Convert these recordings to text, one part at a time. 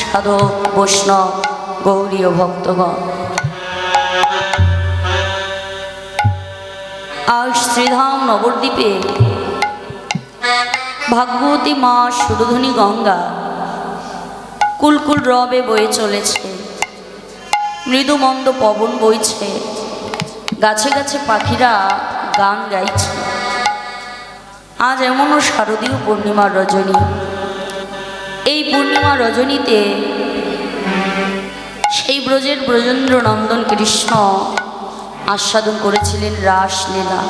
সাধক বৈষ্ণব গৌরীয় ভক্তগণ। আজ শ্রীধাম নবদ্বীপে ভাগ্যবতী মা সুরধনী গঙ্গা কুলকুল রবে বয়ে চলেছে। মৃদুমন্দ পবন বইছে। গাছে গাছে পাখিরা গান গাইছে। আজ এমনও শারদীয় পূর্ণিমার রজনী। এই পূর্ণিমা রজনীতে সেই ব্রজের ব্রজেন্দ্র নন্দন কৃষ্ণ আস্বাদন করেছিলেন রাসলীলা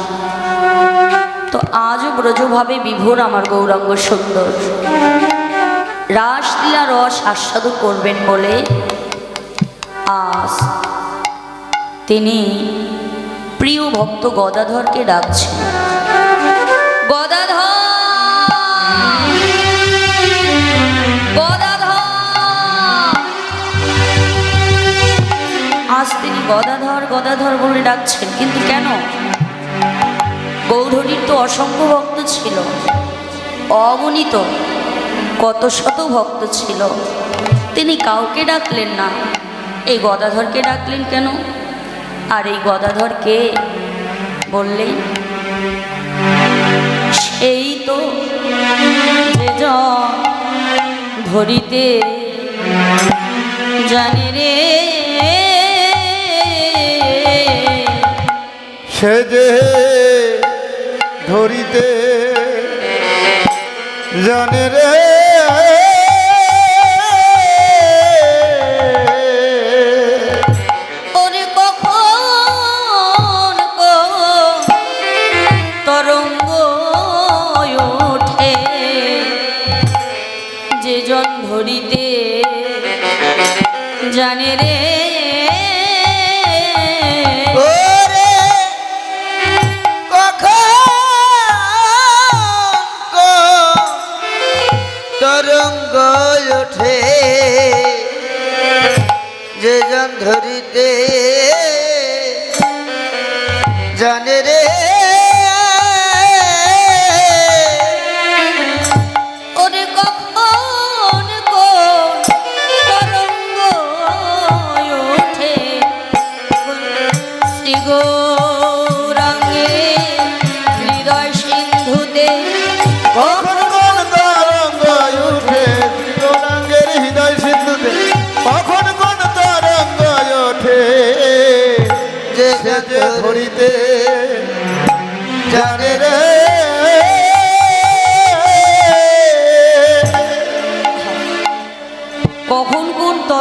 তো আজও ব্রজভাবে বিভোর আমার গৌরাঙ্গ সুন্দর। রাসলীলা রস আস্বাদন করবেন বলে আজ তিনি প্রিয় ভক্ত গদাধরকে ডাকছেন। গদাধর গদাধর বলে ডাকছেন। কিন্তু কেন? গৌধরীর তো অসংখ্য ভক্ত ছিল। অগণিত কত শত ভক্ত ছিল। তিনি কাউকে ডাকলেন না। এই গদাধরকে ডাকলেন কেন? আর এই গদাধর কে বললেন, সেই তো ধরিতে জানে রে সে যে ধরিতে জানে রে ধরিতে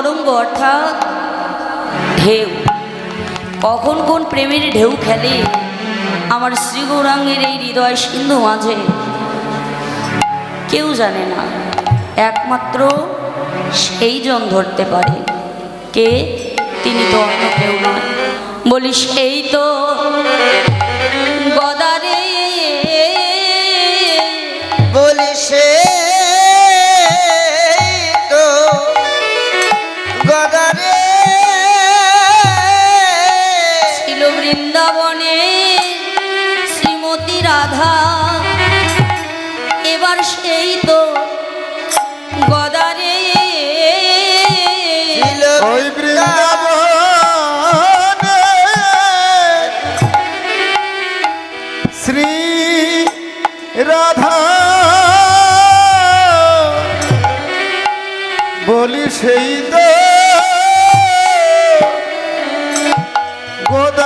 তরঙ্গ অর্থাৎ ঢেউ। কখন কোন প্রেমের ঢেউ খেলে? আমার শ্রী গৌরাঙ্গের এই হৃদয় সিন্ধু মাঝে। কেউ জানে না, একমাত্র সেই জন ধরতে পারে। কে? তিনি তো অন্য কেউ নয়। বলি সেই তো গদারে। বলি সে রাধা বলি সেই তো গোদারে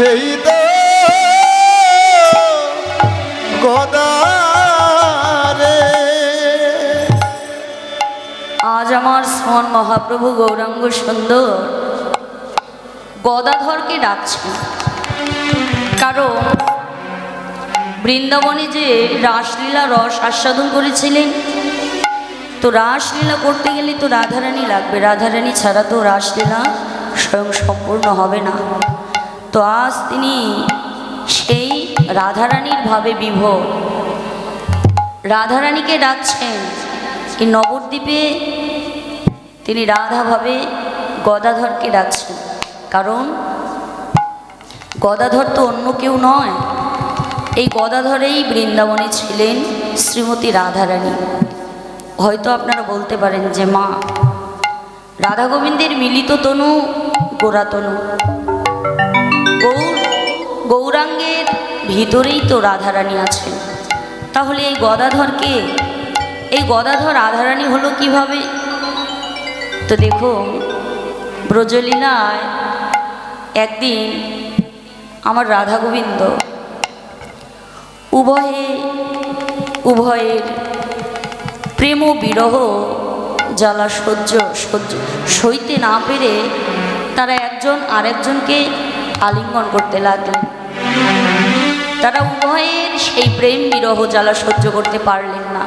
সেই তো গদারে। আজ আমার শ্রমণ মহাপ্রভু গৌরাঙ্গ সুন্দর গদাধরকে ডাকছেন। কারণ বৃন্দাবনে যে রাসলীলা রস আস্বাদন করেছিলেন, তো রাসলীলা করতে গেলে তো রাধারানী লাগবে। রাধারানী ছাড়া তো রাসলীলা স্বয়ং সম্পূর্ণ হবে না। তো আজ তিনি সেই রাধারানীর ভাবে বিভোর। রাধারানীকে ডাকছেন। এই নবদ্বীপে তিনি রাধাভাবে গদাধরকে ডাকছেন। কারণ গদাধর তো অন্য কেউ নয়। এই গদাধরেই বৃন্দাবনে ছিলেন শ্রীমতী রাধারানী। হয়তো আপনারা বলতে পারেন যে, মা, রাধা গোবিন্দের মিলিত তনু গোড়াতনু গৌরাঙ্গের ভিতরেই তো রাধারানী আছেন। তাহলে এই গদাধরকে, এই গদাধর রাধারানী হলো কীভাবে? তো দেখুন ব্রজলীলায় একদিন আমার রাধা গোবিন্দ উভয়ে, উভয়ের প্রেম বিরহ জ্বালা সহ্য সহ্য, সইতে না পেরে তারা একজন আরেকজনকে আলিঙ্গন করতে লাগলেন। তারা উভয়ের সেই প্রেম বিরহ জ্বালা সহ্য করতে পারলেন না।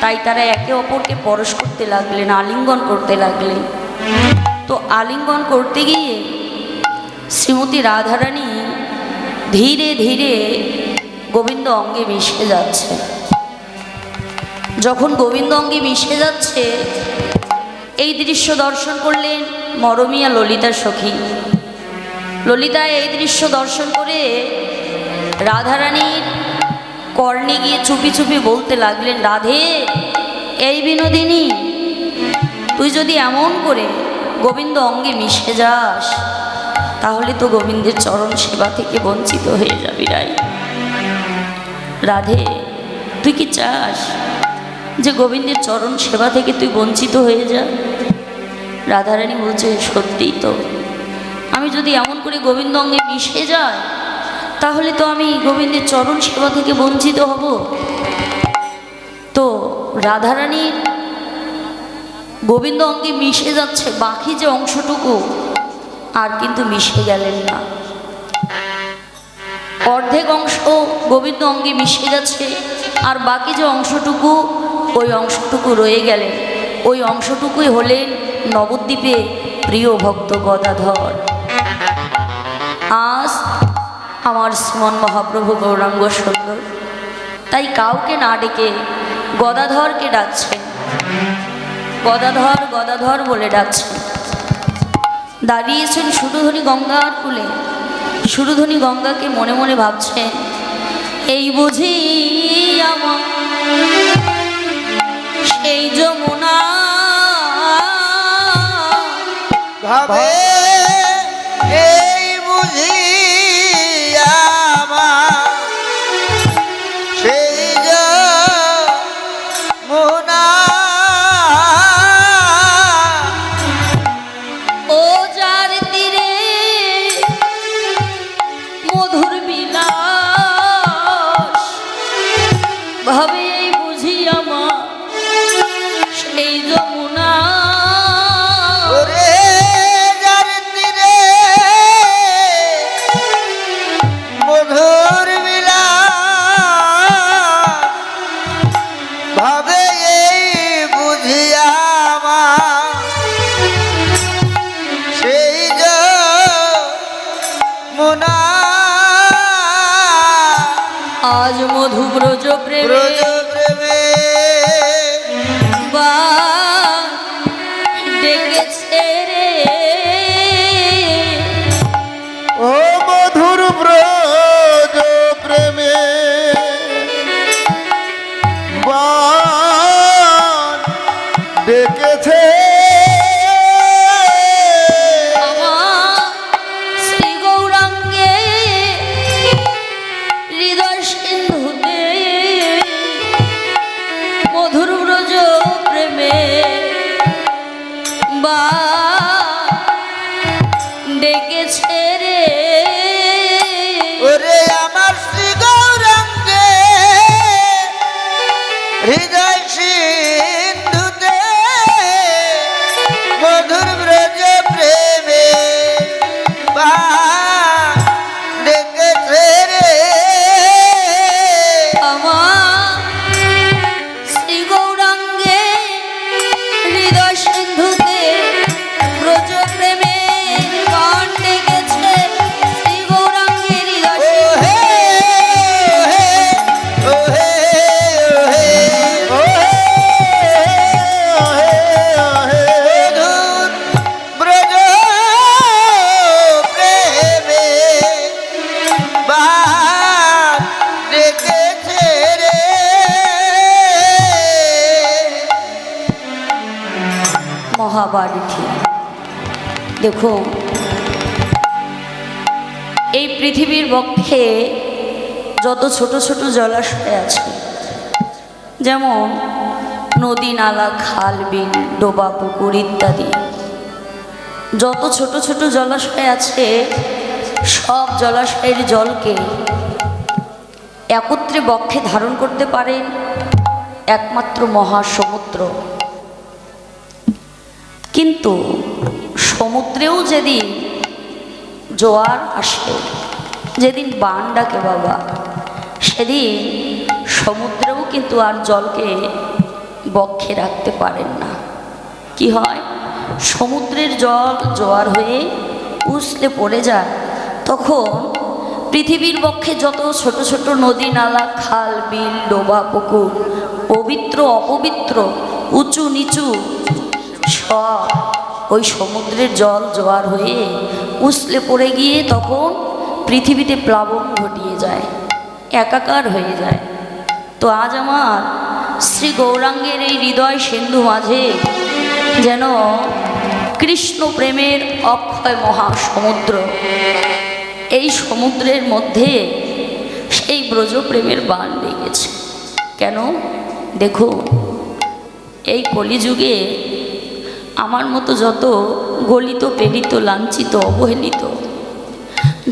তাই তারা একে অপরকে পরশ করতে লাগলেন, আলিঙ্গন করতে লাগলেন। তো আলিঙ্গন করতে গিয়ে শ্রীমতী রাধারানী ধীরে ধীরে গোবিন্দ অঙ্গে মিশে যাচ্ছে। যখন গোবিন্দ অঙ্গে মিশে যাচ্ছে, এই দৃশ্য দর্শন করলেন মরমিয়া ললিতা সখী। ললিতা এই দৃশ্য দর্শন করে রাধারানীর কর্ণে গিয়ে চুপি চুপি বলতে লাগলেন, রাধে, এই বিনোদিনী, তুই যদি এমন করে গোবিন্দ অঙ্গে মিশে যাস, তাহলে তো গোবিন্দের চরণ সেবা থেকে বঞ্চিত হয়ে যাবি রাই। রাধে, তুই কি চাস যে গোবিন্দের চরণ সেবা থেকে তুই বঞ্চিত হয়ে যা? রাধারানী বলছে, সত্যিই তো। আমি যদি এমন করে গোবিন্দ অঙ্গে মিশে যাই, তাহলে তো আমি গোবিন্দের চরণ সেবা থেকে বঞ্চিত হব। তো রাধারানীর গোবিন্দ অঙ্গে মিশে যাচ্ছে বাকি যে অংশটুকু, আর কিন্তু মিশে গেলেন না। অর্ধেক অংশ গোবিন্দ অঙ্গে মিশে গেছে আর বাকি যে অংশটুকু, ওই অংশটুকু রয়ে গেলেন। ওই অংশটুকুই হলেন নবদ্বীপে প্রিয় ভক্ত গদাধর। আমার শ্রীমন মহাপ্রভু গৌরাঙ্গ সুন্দর। তাই কাউকে না ডেকে গদাধরকে ডাকছেন। গদাধর গদাধর বলে ডাকছেন। দাঁড়িয়েছেন সুরধনী গঙ্গার কুলে। সুরধনী গঙ্গাকে মনে মনে ভাবছেন, এই বুঝি আমার সেই যমুনা। ভাবে আজ মধু ব্রজ প্রেমে হৃদয় সিন্ধুতে মহাবারিধি দেখো এই পৃথিবীর বক্ষে যত ছোট ছোট জলাশয় আছে, যেমন নদী, নালা, খাল, বিল, ডোবা, পুকুর ইত্যাদি, যত ছোট ছোট জলাশয় আছে, সব জলাশয়ের জলকে একত্রে বক্ষে ধারণ করতে পারেন একমাত্র মহাসমুদ্র। কিন্তু সমুদ্রেও যেদিন জোয়ার আসে, যেদিন বান ডাকে বাবা, সেদিন সমুদ্রেও কিন্তু আর জলকে বক্ষে রাখতে পারেন না। কি হয়? সমুদ্রের জল জোয়ার হয়ে উসলে পড়ে যায়, তখন পৃথিবীর পক্ষে যত ছোট ছোট নদী নালা, খাল, বিল, ডোবা, পুকুর, পবিত্র, অপবিত্র, উঁচু নিচু সব। ওই সমুদ্রের জল জোয়ার হয়ে উসলে পড়ে গিয়ে তখন পৃথিবীতে প্লাবন ঘটিয়ে যায়, একাকার হয়ে যায়। তো আজ আমার শ্রী গৌরাঙ্গের এই হৃদয় সিন্ধু মাঝে যেন কৃষ্ণ প্রেমের অক্ষয় মহাসমুদ্র। এই সমুদ্রের মধ্যে সেই ব্রজ প্রেমের বান লেগেছে। কেন? দেখো এই কলিযুগে আমার মতো যত গলিত পেরিত লাঞ্ছিত, অবহেলিত,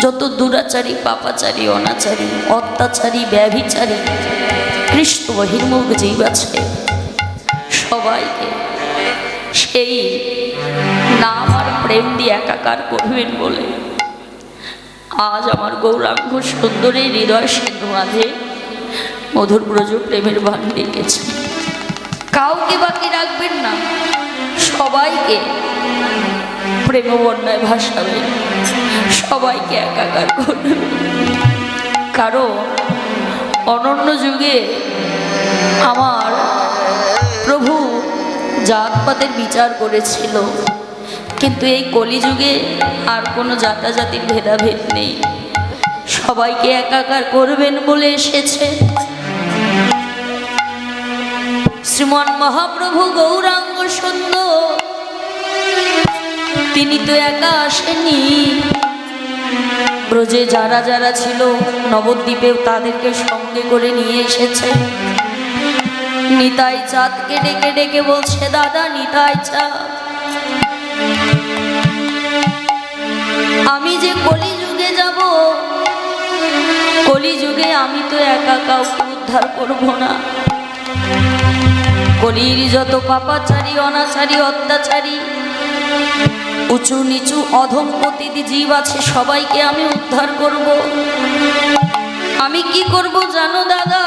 যত দুরাচারী, পাপাচারী, অনাচারী, অত্যাচারী, ব্যভিচারী কৃষ্ণ বহির্মুখ জীব আছে, সবাইকে সেই নাম আর প্রেম দিয়ে একাকার করবেন বলে আজ আমার গৌরাঙ্গ সুন্দরী হৃদয় সিন্ধু মাঝে মধুর ব্রজ প্রেমের বান ডেকেছে। কাউকে বাকি রাখবেন না। সবাইকে প্রেম বন্যায় ভাসাবেন সবাইকে একাকার করবে। কারণ অনন্য যুগে আমার প্রভু জাতপাতের বিচার করেছিল। কিন্তু এই কলিযুগে আর কোনো জাতাজাতির ভেদাভেদ নেই। সবাইকে একাকার করবেন বলে এসেছে। শ্রীমন মহাপ্রভু গৌরাঙ্গ সুন্দর তিনি তো একা আসেনি ব্রজে যারা যারা ছিল, নবদ্বীপেও তাদেরকে সঙ্গে করে নিয়ে এসেছে। নিতাই চাঁদকে ডেকে ডেকে বলছে, দাদা, নিতাই চাঁদ, আমি যে কলিযুগে যাব, কলিযুগে আমি তো একা কাউকে উদ্ধার করব না। কলির যত পাপাচারী, অনাচারী, অত্যাচারী, উঁচু নিচু অধম প্রতিটি জীব আছে, সবাইকে আমি উদ্ধার করব। আমি কি করব জানো দাদা?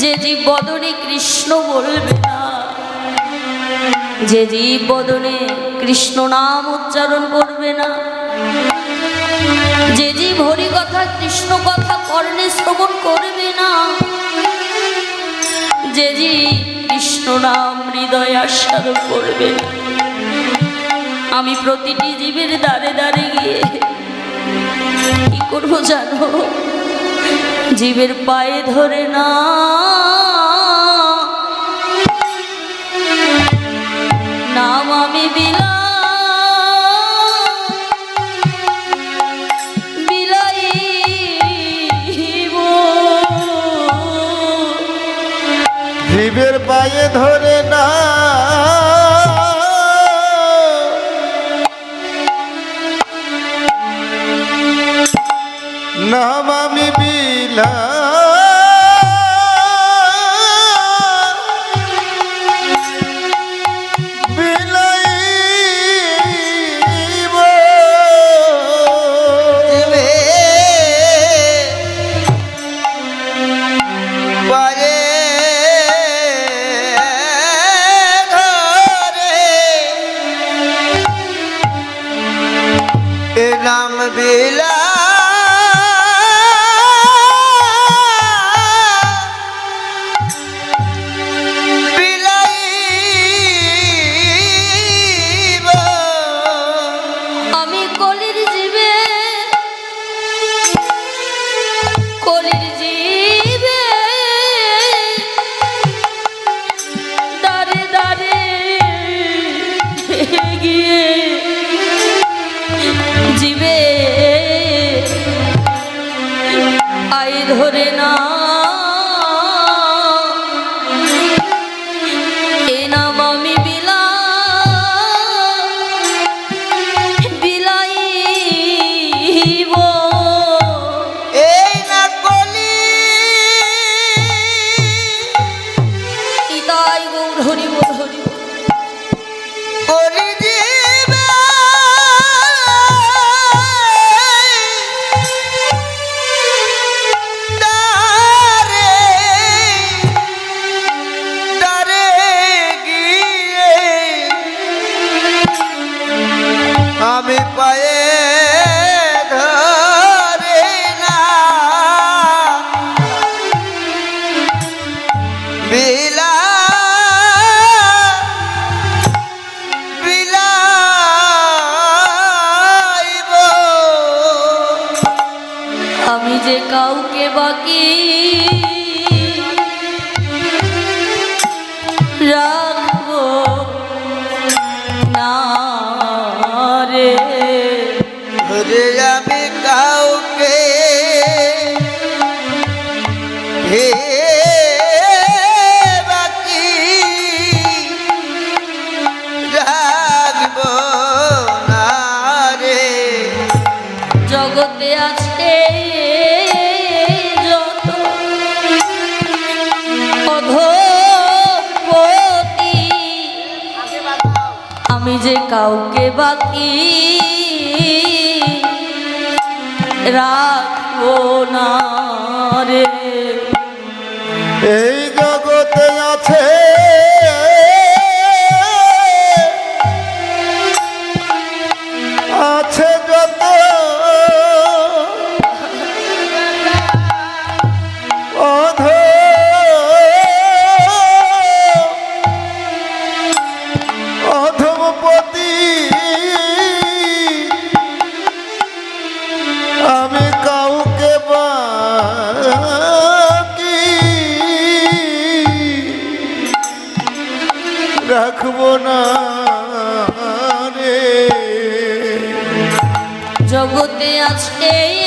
যে জীব বদনে কৃষ্ণ বলবে না, যে জীব বদনে কৃষ্ণ নাম উচ্চারণ করবে না, যে জীব হরি কথা কৃষ্ণ কথা কর্ণে শ্রবণ করবে না যে জি কৃষ্ণ নাম হৃদয় আস্বাদ করবে। আমি প্রতিটি জীবের দ্বারে দ্বারে গিয়ে কি করব জানো? জীবের পায়ে ধরে না। নাম আমি বিলা পায়ে ধরে না নাম আমি বিলা কাউকে বাকি রাখব না রে। জগতে আছে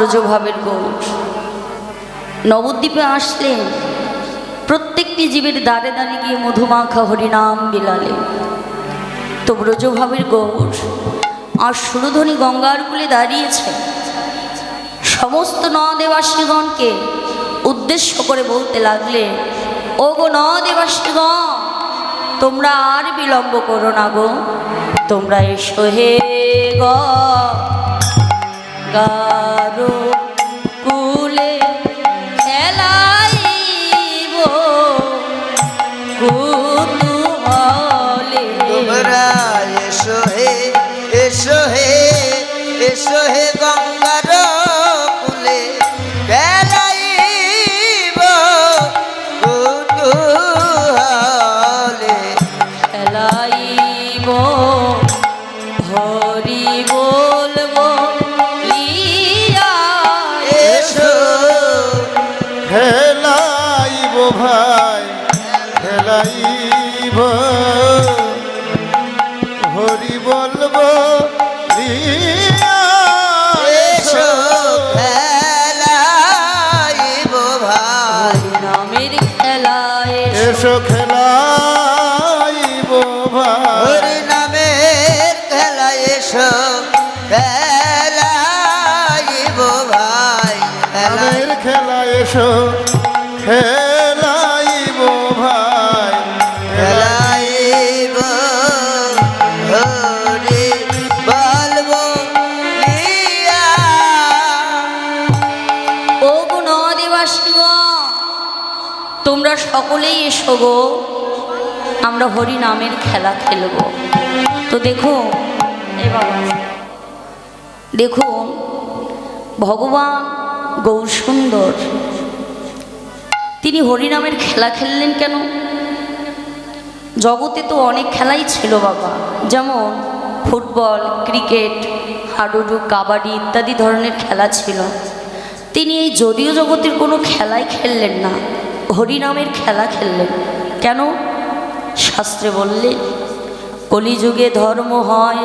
আজ ব্রজভাবের গৌর। নবদ্বীপে আসলেন প্রত্যেকটি জীবের দ্বারে দ্বারে গিয়ে মধুমাখা হরিনাম বিলালে। তো ব্রজভাবের গৌর, আর সুরধ্বনি গঙ্গার কুলে দাঁড়িয়েছে। সমস্ত নদেবাসীগণকে উদ্দেশ্য করে বলতে লাগলে ও গো নদেবাসীগণ, তোমরা আর বিলম্ব করো না গো। তোমরা এসো হে গ। গারো খেলাইব ভাই আমের খেলা এসো খেলাইব ভাই। খেলাইব হরি বলব লিয়া ও গুণ তোমরা সকলেই এসো গো আমরা হরি নামের খেলা খেলব। তো দেখো এবার দেখুন, ভগবান গৌরসুন্দর। তিনি হরিনামের খেলা খেললেন কেন? জগতে তো অনেক খেলাই ছিল বাবা। যেমন ফুটবল, ক্রিকেট, হাডুডু, কাবাডি ইত্যাদি ধরনের খেলা ছিল। তিনি এই যদিও জগতের কোনো খেলাই খেললেন না, হরিনামের খেলা খেললেন। কেন? শাস্ত্রে বললেন কলিযুগে ধর্ম হয়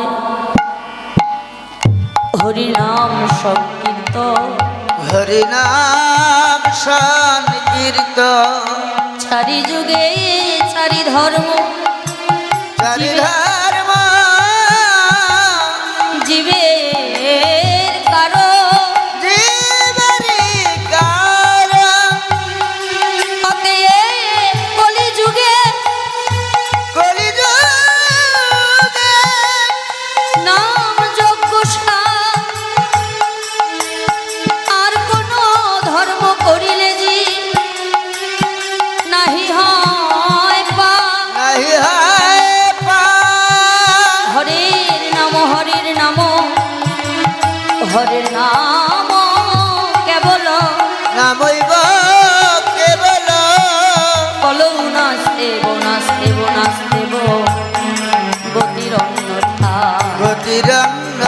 হরিনাম সংকীর্ত হরিনাম সংকীর্ত চারি যুগে চারি ধর্ম। চারি ধর্ম। জীবের হরের নাম কেবল? নামইব কেবল। কলৌ নাস্তেব নাস্তেব নাস্তেব গতির অন্যথা গতিরন্ন হরি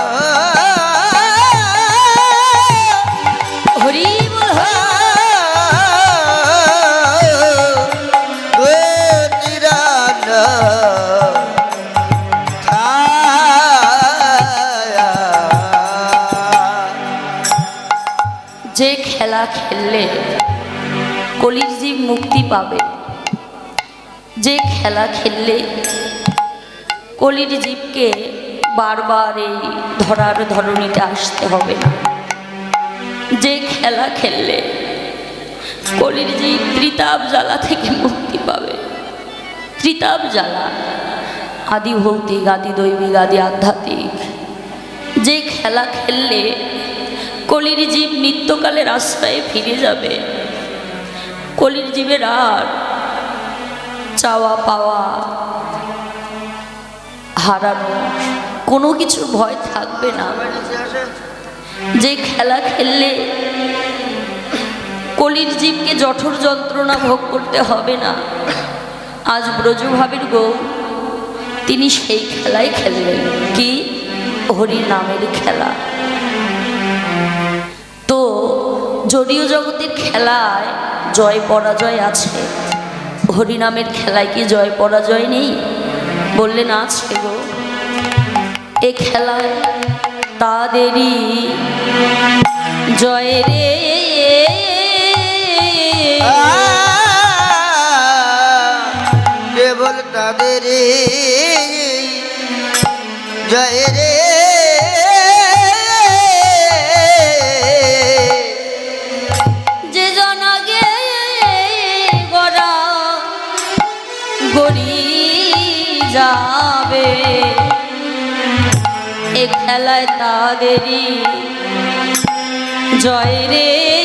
মুক্তি পাবে। যে খেলা খেললে কলির জীবকে বারবার এই ধরার ধরনীতে আসতে হবে না। যে খেলা খেললে কলির জীব ত্রিতাপ জ্বালা থেকে মুক্তি পাবে। ত্রিতাপ জ্বালা, আদি ভৌতিক, আদি দৈবিক, আদি আধ্যাত্মিক। যে খেলা খেললে কলির জীব নিত্যকালের আশ্রয়ে ফিরে যাবে। কলির জীবের আর চাওয়া পাওয়া, হারানো কোনো কিছু ভয় থাকবে না। যে খেলা খেললে কলির জীবকে জঠর যন্ত্রণা ভোগ করতে হবে না। আজ ব্রজভাবের গৌ, তিনি সেই খেলাই খেললেন। কি? হরি নামের খেলা। তো যদিও জগতের খেলায় জয় পরাজয় আছে। হরিনামের খেলায় কি জয় পরাজয় নেই? বললেন, আছে গো। এ খেলায় তাদেরই জয় রে। কেবল তাদের জয় রে। যাবে এ খেলায় তাদেরই জয় রে।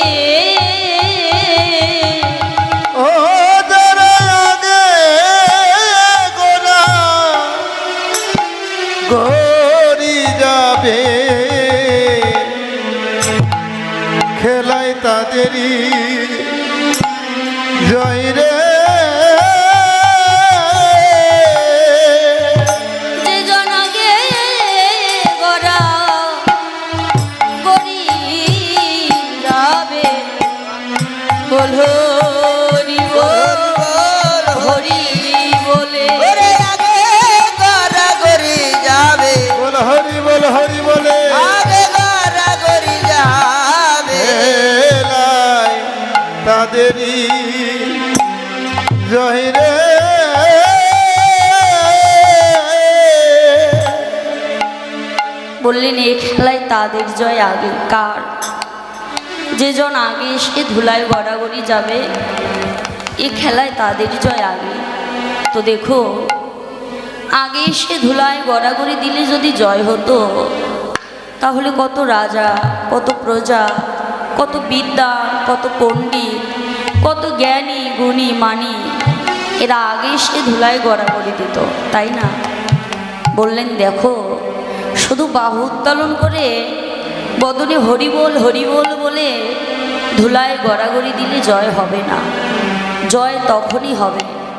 তাদেরই জয় রে। বললেন এই খেলায় তাদের জয় আগে, কার? যে জন আগে এসে ধুলায় গড়াগড়ি যাবে, এ খেলায় তাদের জয় আগে। তো দেখো, আগে এসে ধুলায় গড়াগড়ি দিলে যদি জয় হতো, তাহলে কত রাজা, কত প্রজা, কত বিদ্যা, কত পণ্ডিত কত জ্ঞানী, গুণী, মানি, এরা আগে সে ধুলায় গড়াগড়ি দিত, তাই না? বললেন, দেখো, শুধু বাহু উত্তোলন করে বদনে হরিবোল হরিবোল বলে ধুলায় গড়াগড়ি দিলে জয় হবে না। জয় তখনই হবে